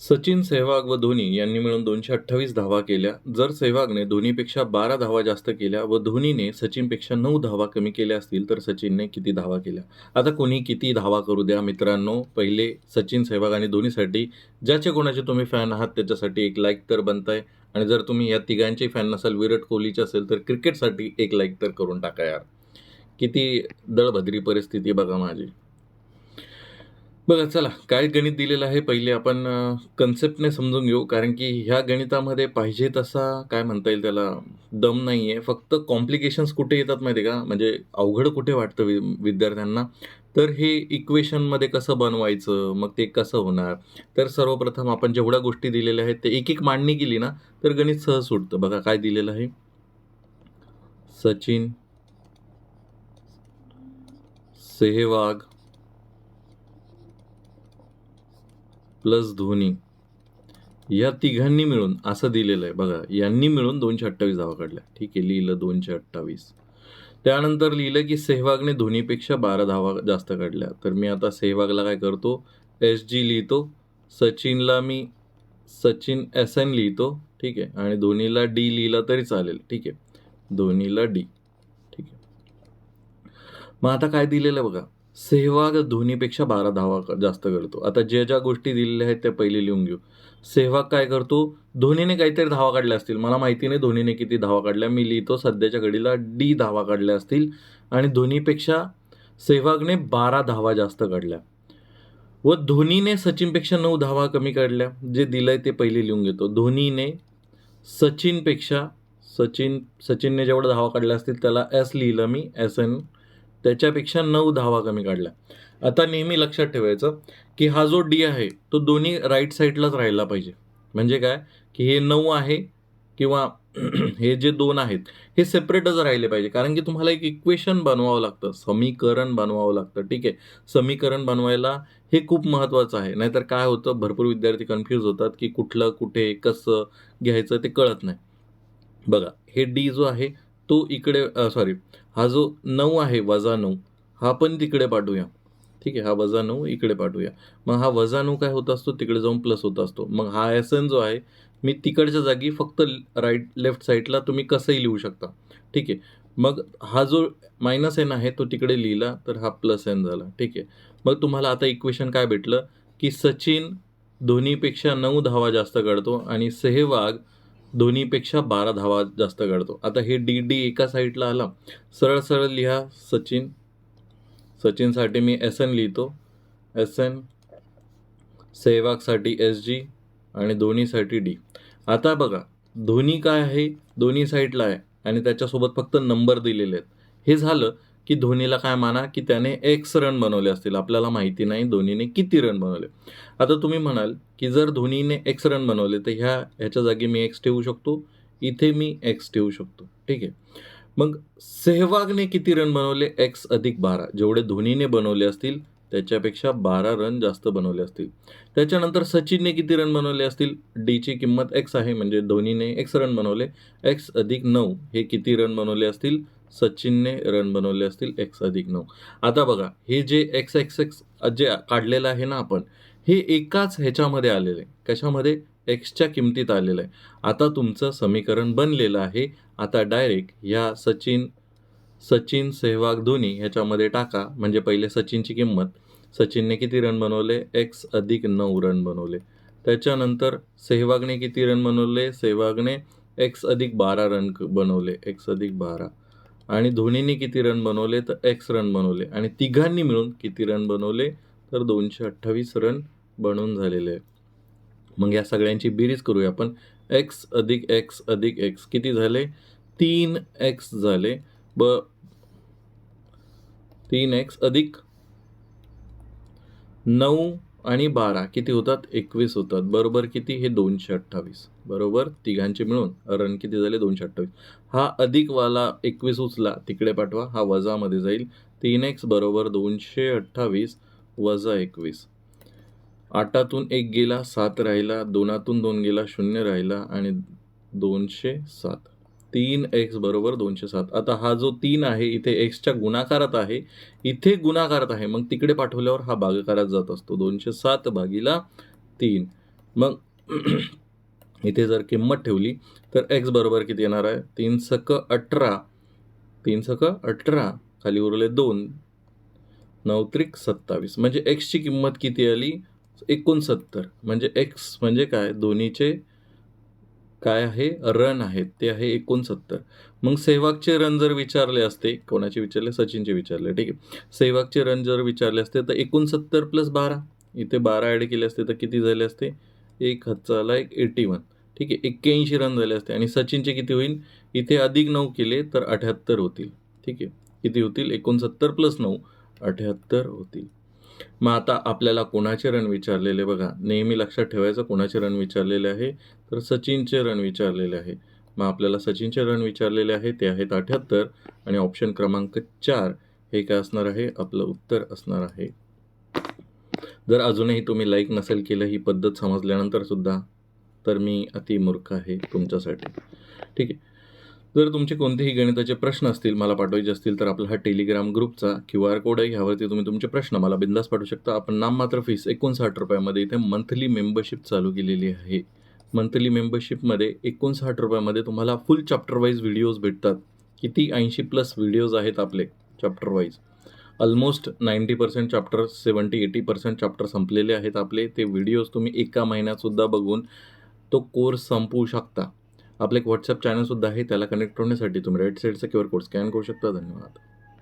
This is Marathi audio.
सचिन सेहवाग व धोनी यांनी मिळून दोनशे अठ्ठावीस धावा केल्या. जर सेहवागने धोनीपेक्षा बारा धावा जास्त केल्या व धोनीने सचिनपेक्षा नऊ धावा कमी केल्या असतील तर सचिनने किती धावा केल्या? आता कोणी किती धावा करू द्या मित्रांनो? पहिले सचिन सेहवाग आणि धोनीसाठी ज्याचे कोणाचे तुम्ही फॅन आहात त्याच्यासाठी एक लाईक तर बनताय. आणि जर तुम्ही या तिघांचे फॅन नसाल विराट कोहलीचे असेल तर क्रिकेटसाठी एक लाईक तर करून टाका यार. किती दळभद्री परिस्थिती बघा माझी. बघा चला. काय गणित दिलेलं आहे? पहिले आपण कन्सेप्टने समजून घेऊ. कारण की ह्या गणितामध्ये पाहिजे तसा काय म्हणता येईल त्याला दम नाही आहे फक्त कॉम्प्लिकेशन्स कुठे येतात माहिती आहे का? म्हणजे अवघड कुठे वाटतं वि विद्यार्थ्यांना? तर हे इक्वेशनमध्ये कसं बनवायचं? मग ते कसं होणार? तर सर्वप्रथम आपण जेवढ्या गोष्टी दिलेल्या आहेत ते एक एक मांडणी केली ना तर गणित सहज सुटतं. बघा काय दिलेलं आहे? सचिन सेहवाग प्लस धोनी. या तिघांनी मिळून असं दिलेलं आहे. बघा यांनी मिळून दोनशे अठ्ठावीस धावा काढल्या. ठीक आहे लिहिलं दोनशे अठ्ठावीस. त्यानंतर लिहिलं की सेहवागने धोनीपेक्षा बारा धावा जास्त काढल्या. तर मी आता सेहवागला काय करतो? एस जी लिहितो सचिनला मी सचिन एस एन लिहितो ठीक आहे आणि धोनीला डी लिहिला तरी चालेल. ठीक आहे धोनीला डी. ठीक आहे. मग आता काय दिलेलं आहे बघा? सेहवाग धोनीपेक्षा बारा धावा जास्त करतो. आता ज्या ज्या गोष्टी दिलेल्या आहेत त्या पहिले लिहून घेऊ. सेहवाग काय करतो? धोनीने काहीतरी धावा काढल्या असतील. मला माहिती नाही धोनीने किती धावा काढल्या. मी लिहितो सध्याच्या घडीला डी धावा काढल्या असतील. आणि धोनीपेक्षा सेहवागने बारा धावा जास्त काढल्या. व धोनीने सचिनपेक्षा नऊ धावा कमी काढल्या. जे दिलंय ते पहिले लिहून घेतो. धोनीने सचिनपेक्षा सचिन सचिनने जेवढं धावा काढल्या असतील त्याला एस लिहिलं मी. एस एन त्याच्यापेक्षा नऊ धावा कमी काढल्या. आता नेहमी लक्षात ठेवायचं की हा जो डी आहे तो दोन्ही राईट साईडलाच राहिला पाहिजे. म्हणजे काय? की हे नऊ आहे किंवा हे जे दोन आहेत हे सेपरेटच राहिले पाहिजे. कारण की तुम्हाला एक इक्वेशन बनवावं लागतं. समीकरण बनवावं लागतं. ठीक आहे? समीकरण बनवायला हे खूप महत्त्वाचं आहे. नाहीतर काय होतं? भरपूर विद्यार्थी कन्फ्यूज होतात की कुठलं कुठे कसं घ्यायचं ते कळत नाही. बघा हे डी जो आहे तो इकडे सॉरी हा जो नऊ आहे वजा नऊ हा पण तिकडे पाठवूया. ठीक आहे हा वजा नऊ इकडे पाठवूया. मग हा वजा नऊ काय होत असतो? तिकडे जाऊन प्लस होत असतो. मग हा एस एन जो आहे मी तिकडच्या जागी फक्त राईट लेफ्ट साईडला तुम्ही कसंही लिहू शकता. ठीक आहे? मग हा जो मायनस एन आहे तो तिकडे लिहिला तर हा प्लस एन झाला. ठीक आहे? मग तुम्हाला आता इक्वेशन काय भेटलं? की सचिन धोनीपेक्षा नऊ धावा जास्त काढतो आणि सेहवाग धोनीपेक्षा बारा धावा जास्त काढतो आता हे डी डी एका साईडला आला सरळ सरळ लिहा सचिन. सचिनसाठी मी एस एन लिहितो. एस एन सेहवागसाठी एस जी आणि धोनीसाठी डी. आता बघा धोनी काय आहे? दोन्ही साईडला आहे आणि त्याच्यासोबत फक्त नंबर दिलेले आहेत. हे झालं की धोनीला काय माना की त्याने एक्स रन बनवले असतील. आपल्याला माहिती नाही धोनीने किती रन बनवले. आता तुम्ही म्हणाल की जर धोनीने एक्स रन बनवले तर ह्या ह्याच्या जागी मी एक्स ठेवू शकतो. इथे मी एक्स ठेवू शकतो. ठीक आहे? मग सेहवागने किती रन बनवले? एक्स अधिक बारा. जेवढे धोनीने बनवले असतील त्याच्यापेक्षा बारा रन जास्त बनवले असतील. त्याच्यानंतर सचिनने किती रन बनवले असतील? डीची किंमत एक्स आहे म्हणजे धोनीने एक्स रन बनवले. एक्स अधिक नऊ हे किती रन बनवले असतील? सचिनने रन बनवले असतील एक्स अधिक नऊ. आता बघा हे जे एक्स एक्स एक्स जे काढलेलं आहे ना आपण हे एकाच ह्याच्यामध्ये आलेलं आहे. कशामध्ये? एक्सच्या किमतीत आलेलं आहे. आता तुमचं समीकरण बनलेलं आहे. आता डायरेक्ट ह्या सचिन सचिन सेहवाग धोनी ह्याच्यामध्ये टाका. म्हणजे पहिले सचिनची किंमत. सचिनने किती रन बनवले? एक्स अधिक नऊ रन बनवले. त्याच्यानंतर सेहवागने किती रन बनवले? सेहवागने एक्स अधिक बारा रन बनवले. एक्स अधिक बारा. आणि धोनीने किती रन बनवले तर एक्स रन बनवले. आणि तिघांनी मिळून किती रन बनवले तर दोनशे अठ्ठावीस रन बनवून झालेले. आहे मग या सगळ्यांची बेरीज करूया आपण. एक्स अधिक एक्स अधिक एक्स किती झाले? तीन एक्स झाले. ब तीन एक्स अधिक नऊ आणि बारा किती होतात? एकवीस होतात. बरोबर किती? हे दोनशे अठ्ठावीस. बरोबर? तिघांचे मिळून रन किती झाले? दोनशे अठ्ठावीस. हा अधिकवाला एकवीस उचला तिकडे पाठवा. हा वजामध्ये जाईल. तीन एक्स बरोबर दोनशे अठ्ठावीस वजा एकवीस. आठातून एक गेला सात राहिला. दोनातून दोन गेला शून्य राहिला आणि दोनशे सात. तीन एक्स बरोबर दोनशे सात. आता हा जो तीन आहे इथे एक्सच्या गुणाकारात आहे इथे गुणाकारात आहे. मग तिकडे पाठवल्यावर हा भागाकारात जात असतो. दोनशे सात भागीला तीन. मग इथे जर किंमत ठेवली तर एक्स बरोबर किती येणार आहे? तीन सक अठरा. तीन सक अठरा. खाली उरले दोन. नऊ त्रिक सत्तावीस. म्हणजे एक्सची किंमत किती आली? एकोणसत्तर. म्हणजे एक्स म्हणजे काय? दोन्हीचे काय आहे? रन आहेत ते आहे एकोणसत्तर. मग सेहवागचे रन जर विचारले असते कोणाचे विचारले? सचिनचे विचारले. ठीक आहे. सेहवागचे रन जर विचारले असते तर एकोणसत्तर प्लस बारा. इथे बारा ॲड केले असते तर किती झाले असते? एक हजारला एक एटी वन ठीक आहे. एक्क्याऐंशी रन झाले असते. आणि सचिनचे किती होईल? इथे अधिक नऊ केले तर अठ्याहत्तर होतील. ठीक आहे. किती होतील? एकोणसत्तर प्लस नऊ अठ्याहत्तर होतील. मग आता आपल्याला कोणाचे रन विचारलेले बघा. नेहमी लक्षात ठेवायचं कोणाचे रन विचारलेले आहे? तर सचिनचे रन विचारलेले आहे. मग आपल्याला सचिनचे रन विचारलेले आहे ते आहेत अठ्याहत्तर आणि ऑप्शन क्रमांक चार हे काय असणार आहे? आपलं उत्तर असणार आहे. जर अजूनही तुम्ही लाईक नसेल केलं ही पद्धत समजल्यानंतर सुद्धा तर मी अतिमूर्ख आहे तुमच्यासाठी. ठीक आहे. जर तुमचे कोणतेही गणिताचे प्रश्न असतील मला पाठवायचे असतील तर आपला हा टेलिग्राम ग्रुपचा क्यू आर कोड आहे. ह्यावरती तुम्ही तुमचे प्रश्न मला बिंदास पाठवू शकता. आपण नाममात्र फीस एकोणसाठ रुपयामध्ये इथे मंथली मेंबरशिप चालू केलेली आहे. मंथली मेंबरशिपमध्ये एकोणसाठ रुपयामध्ये तुम्हाला फुल चॅप्टर वाईज व्हिडिओज भेटतात. किती? ऐंशी प्लस व्हिडिओज आहेत आपले chapter wise almost ninety percent chapter seventy eighty percent chapter संपलेले आहेत आपले. ते व्हिडिओज तुम्ही एका महिन्यातसुद्धा बघून तो कोर्स संपवू शकता. आपलं एक व्हॉट्सअप चॅनलसुद्धा आहे त्याला कनेक्ट होण्यासाठी तुम्ही राईट साईडचा क्यू आर कोड स्कॅन करू शकता. धन्यवाद.